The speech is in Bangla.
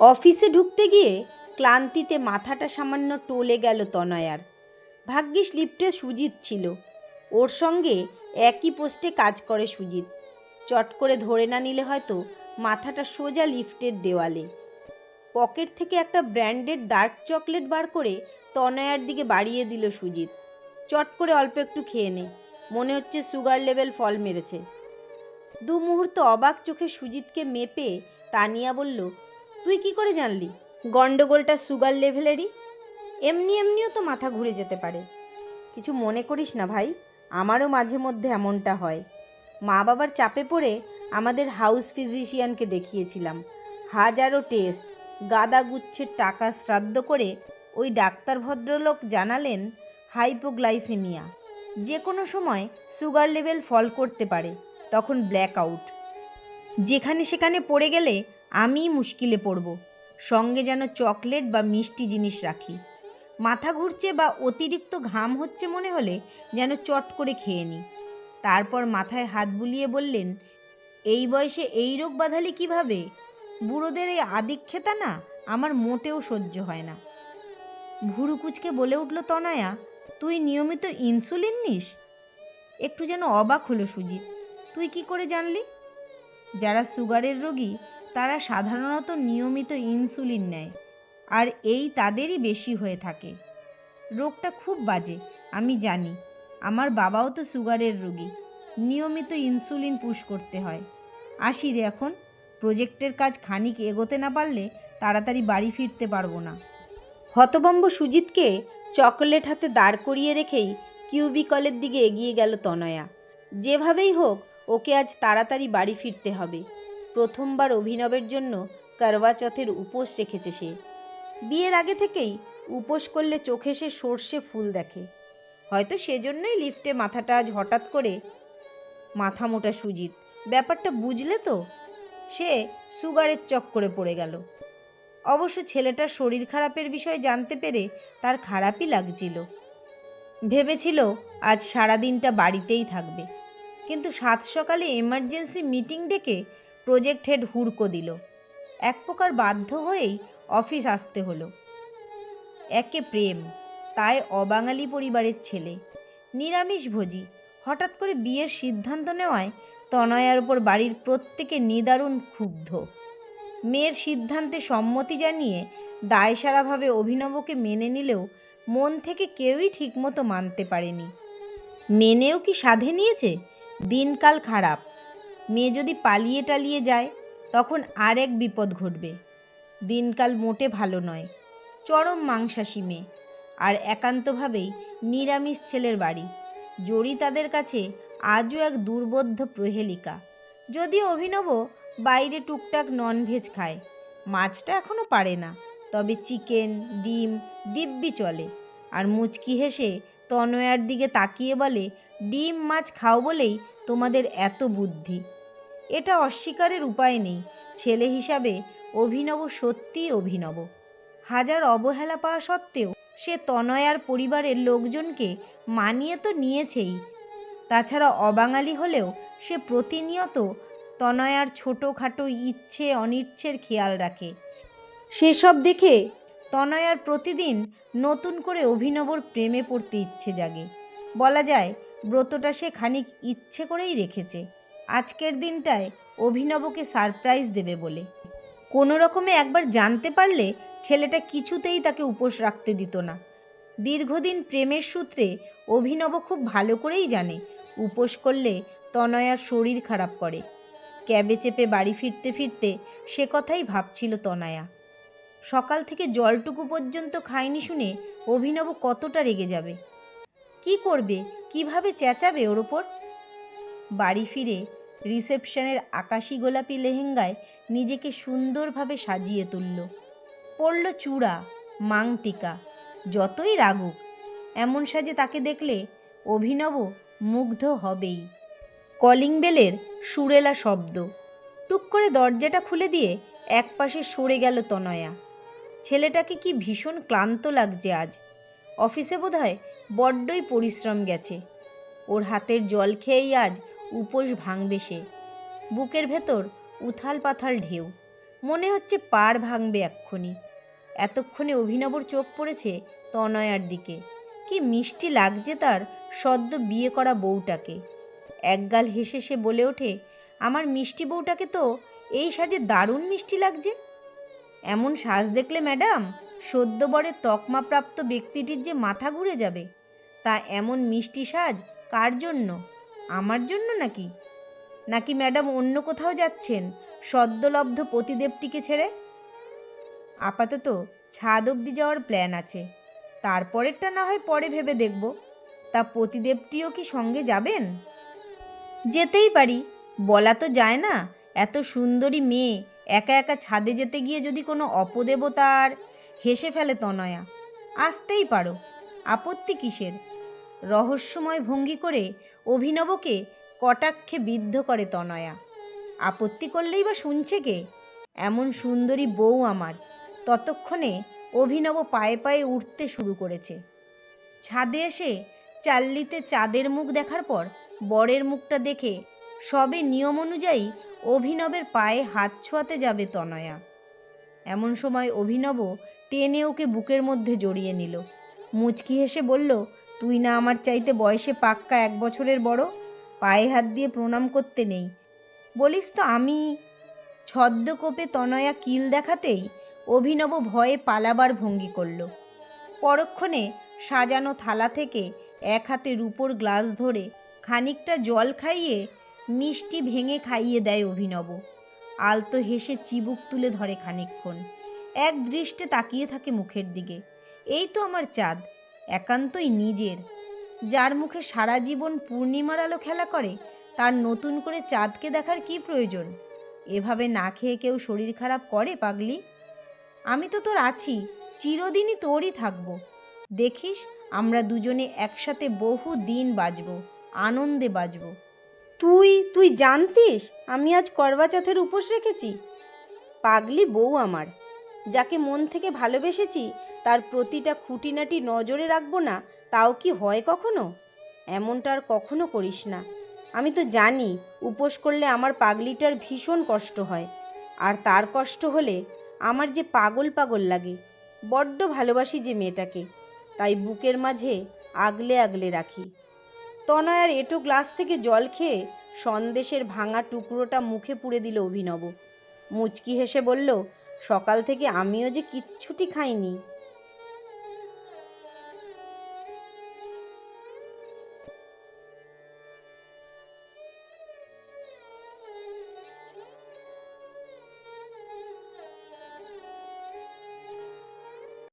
অফিসে ঢুকতে গিয়ে ক্লান্তিতে মাথাটা সামান্য টলে গেল তনয়ার। ভাগ্যিস লিফটে সুজিত ছিল। ওর সঙ্গে একই পোস্টে কাজ করে সুজিত। চট করে ধরে না নিলে হয়তো মাথাটা সোজা লিফটের দেওয়ালে। পকেট থেকে একটা ব্র্যান্ডেড ডার্ক চকলেট বার করে তনয়ার দিকে বাড়িয়ে দিল সুজিত। চট করে অল্প একটু খেয়ে নে। মনে হচ্ছে সুগার লেভেল ফল মেরেছে। দু মুহূর্ত অবাক চোখে সুজিতকে মেপে তানিয়া বলল তুই কি করে জানলি? গন্ডগোলটা সুগার লেভেলেরই? এমনি এমনিও তো মাথা ঘুরে যেতে পারে। কিছু মনে করিস না ভাই, আমারও মাঝে মধ্যে এমনটা হয়। মা বাবার চাপে পড়ে আমাদের হাউস ফিজিশিয়ানকে দেখিয়েছিলাম। হাজারো টেস্ট, গাদা গুচ্ছের টাকা শ্রাদ্ধ করে ওই ডাক্তার ভদ্রলোক জানালেন হাইপোগ্লাইসেমিয়া। যে কোনো সময় সুগার লেভেল ফল করতে পারে, তখন ব্ল্যাক আউট। যেখানে সেখানে পড়ে গেলে আমিই মুশকিলে পড়ব। সঙ্গে যেন চকলেট বা মিষ্টি জিনিস রাখি। মাথা ঘুরছে বা অতিরিক্ত ঘাম হচ্ছে মনে হলে যেন চট করে খেয়ে নিই তারপর মাথায় হাত বুলিয়ে বললেন, এই বয়সে এই রোগ বাঁধালি কীভাবে? বুড়োদের এই আদিক্ষেতা না আমার মোটেও সহ্য হয় না। ভুরু কুচকে বলে উঠল, তনয়া, তুই নিয়মিত ইনসুলিন নিস? একটু যেন অবাক হলো সুজিত। তুই কি করে জানলি? যারা সুগারের রোগী তারা সাধারণত নিয়মিত ইনসুলিন নেয়, আর এই তাদেরই বেশি হয়ে থাকে। রোগটা খুব বাজে, আমি জানি। আমার বাবাও তো সুগারের রোগী। নিয়মিত ইনসুলিন পুশ করতে হয়। আসি রে এখন। প্রজেক্টের কাজ খানিক এগোতে না পারলে তাড়াতাড়ি বাড়ি ফিরতে পারব না। হতবম্ব সুজিতকে চকলেট হাতে দাঁড় করিয়ে রেখেই কিউবিকলের দিকে এগিয়ে গেল তনয়া। যেভাবেই হোক, ওকে আজ তাড়াতাড়ি বাড়ি ফিরতে হবে। প্রথমবার অভিনবের জন্য করবা চথের উপোস রেখেছে সে। বিয়ের আগে থেকেই উপোস করলে চোখে সে সর্ষে ফুল দেখে। হয়তো সেজন্যই লিফটে মাথাটা আজ হঠাৎ করে মাথা মোটা সুজিত। ব্যাপারটা বুঝলে তো? সে সুগারের চক্করে পড়ে গেল। অবশ্য ছেলেটার শরীর খারাপের বিষয়ে জানতে পেরে তার খারাপই লাগছিল। ভেবেছিল আজ সারাদিনটা বাড়িতেই থাকবে। কিন্তু সাত সকালে এমার্জেন্সি মিটিং ডেকে প্রজেক্ট হেড হুড়কো দিল। এক প্রকার বাধ্য হয়েই অফিস আসতে হলো। একে প্রেম, তাই অবাঙালি পরিবারের ছেলে। নিরামিষ ভোজি, হঠাৎ করে বিয়ের সিদ্ধান্ত নেওয়ায় তনয়ার উপর বাড়ির প্রত্যেকে নিদারুণ ক্ষুব্ধ। মেয়ের সিদ্ধান্তে সম্মতি জানিয়ে দায়সারাভাবে অভিনবকে মেনে নিলেও মন থেকে কেউই ঠিকমতো মানতে পারেনি। মেনেও কি সাধে নিয়েছে? দিনকাল খারাপ। মেয়ে যদি পালিয়ে টালিয়ে যায়, তখন আর এক বিপদ ঘটবে। দিনকাল মোটে ভালো নয়। চরম মাংসাশী মেয়ে। আর একান্তভাবেই নিরামিষ ছেলের বাড়ি। জড়ি তাদের কাছে আজও এক দুর্বোধ্য প্রহেলিকা। যদিও অভিনব বাইরে টুকটাক ননভেজ খায়। মাছটা এখনও পারে না। তবে চিকেন, ডিম, দিব্যি চলে। আর মুচকি হেসে তনয়ার দিকে তাকিয়ে বলে, ডিম, মাছ খাও বলেই তোমাদের এত বুদ্ধি। এটা অস্বীকারের উপায় নেই। ছেলে হিসাবে অভিনব সত্যিই অভিনব। হাজার অবহেলা পাওয়া সত্ত্বেও সে তনয়ার পরিবারের লোকজনকে মানিয়ে তো নিয়েছেই। তাছাড়া অবাঙালি হলেও সে প্রতিনিয়ত তনয়ার ছোটোখাটো ইচ্ছে অনিচ্ছের খেয়াল রাখে। সেসব দেখে তনয়ার প্রতিদিন নতুন করে অভিনবর প্রেমে পড়তে ইচ্ছে জাগে। বলা যায়, ব্রতটা সে খানিক ইচ্ছে করেই রেখেছে। আজকের দিনটায় অভিনবকে সারপ্রাইজ দেবে বলে। কোনো রকমে একবার জানতে পারলে ছেলেটা কিছুতেই তাকে উপোস রাখতে দিত না। দীর্ঘদিন প্রেমের সূত্রে অভিনব খুব ভালো করেই জানে উপোস করলে তনয়ার শরীর খারাপ করে। ক্যাবে চেপে বাড়ি ফিরতে ফিরতে সে কথাই ভাবছিল তনয়া। সকাল থেকে জলটুকু পর্যন্ত খায়নি শুনে অভিনব কতটা রেগে যাবে। কি করবে? কীভাবে চেঁচাবে ওর ওপর? বাড়ি ফিরে রিসেপশনের আকাশি গোলাপি লেহেঙ্গায় নিজেকে সুন্দরভাবে সাজিয়ে তুলল। পরল চূড়া, মাংটিকা, যতই রাগুক, এমন সাজে তাকে দেখলে অভিনব মুগ্ধ হবেই। কলিং বেলের সুরেলা শব্দ। টুক করে দরজাটা খুলে দিয়ে একপাশে সরে গেল তনয়া। ছেলেটাকে কি ভীষণ ক্লান্ত লাগছে আজ। অফিসে বোধহয় বড্ডই পরিশ্রম গেছে। ওর হাতের জল খেয়েই আজ উপোস ভাঙবে সে। বুকের ভেতর উথাল পাথাল ঢেউ। মনে হচ্ছে পার ভাঙবে এক্ষুনি। এতক্ষণে অভিনবর চোখ পড়েছে তনয়ার দিকে। কি মিষ্টি লাগছে তার সদ্য বিয়ে করা বউটাকে। একগাল হেসে সে বলে ওঠে, আমার মিষ্টি বউটাকে তো এই সাজে দারুণ মিষ্টি লাগছে। এমন সাজ দেখলে ম্যাডাম, সদ্য বরের তকমাপ্রাপ্ত ব্যক্তিটির যে মাথা ঘুরে যাবে, তা এমন মিষ্টি সাজ কার জন্য? আমার জন্য নাকি? নাকি ম্যাডাম অন্য কোথাও যাচ্ছেন সদ্যলব্ধ পতিদেবটিকে ছেড়ে? আপাতত ছাদ অবধি যাওয়ার প্ল্যান আছে। তারপরেরটা না হয় পরে ভেবে দেখব। তা পতিদেবটিও কি সঙ্গে যাবেন? যেতেই পারি। বলা তো যায় না, এত সুন্দরী মেয়ে একা একা ছাদে যেতে গিয়ে যদি কোনো অপদেবতার হেসে ফেলে তনয়া। আসতেই পারো। আপত্তি কিসের? রহস্যময় ভঙ্গি করে অভিনবকে কটাক্ষে বিদ্ধ করে তনয়া। আপত্তি করলেই বা শুনছে কে? এমন সুন্দরী বউ আমার। ততক্ষণে অভিনব পায়ে পায়ে উঠতে শুরু করেছে। ছাদে এসে চাল্লিতে চাঁদের মুখ দেখার পর বরের মুখটা দেখে সবে নিয়ম অনুযায়ী অভিনবের পায়ে হাত ছোঁয়াতে যাবে তনয়া। এমন সময় অভিনব টেনে ওকে বুকের মধ্যে জড়িয়ে নিল। মুচকি হেসে বলল তুই না আমার চাইতে বয়সে পাক্কা এক বছরের বড়? পায়ে হাত দিয়ে প্রণাম করতে নেই। বলিস তো আমি ছদ্মকোপে তনয়া কিল দেখাতেই অভিনব ভয়ে পালাবার ভঙ্গি করল। পরক্ষণে সাজানো থালা থেকে এক হাতে রূপোর গ্লাস ধরে খানিকটা জল খাইয়ে মিষ্টি ভেঙে খাইয়ে দেয় অভিনব। আলতো হেসে চিবুক তুলে ধরে খানিকক্ষণ। এক দৃষ্টে তাকিয়ে থাকে মুখের দিকে। এই তো আমার চাঁদ। একান্তই নিজের। যার মুখে সারা জীবন পূর্ণিমার আলো খেলা করে, তার নতুন করে চাঁদকে দেখার কি প্রয়োজন? এভাবে না খেয়ে কেউ শরীর খারাপ করে, পাগলি? আমি তো তোর আছি, চিরদিনই তোরই থাকব। দেখিস, আমরা দুজনে একসাথে বহু দিন বাজবো আনন্দে বাজবো তুই তুই জানতিস, আমি আজ করবাচথের উপোস রেখেছি? পাগলি বউ আমার, যাকে মন থেকে ভালোবেসেছি তার প্রতিটা খুঁটিনাটি নজরে রাখব না, তাও কি হয় কখনো? এমনটা আর কখনো করিস না। আমি তো জানি উপোস করলে আমার পাগলিটার ভীষণ কষ্ট হয়। আর তার কষ্ট হলে আমার যে পাগল পাগল লাগে। বড্ড ভালোবাসি যে মেয়েটাকে। তাই বুকের মাঝে আগলে আগলে রাখি। তনয় আর এটো গ্লাস থেকে জল খেয়ে সন্দেশের ভাঙা টুকরোটা মুখে পুড়ে দিল অভিনব। মুচকি হেসে বলল, সকাল থেকে আমিও যে কিচ্ছুটি খাইনি।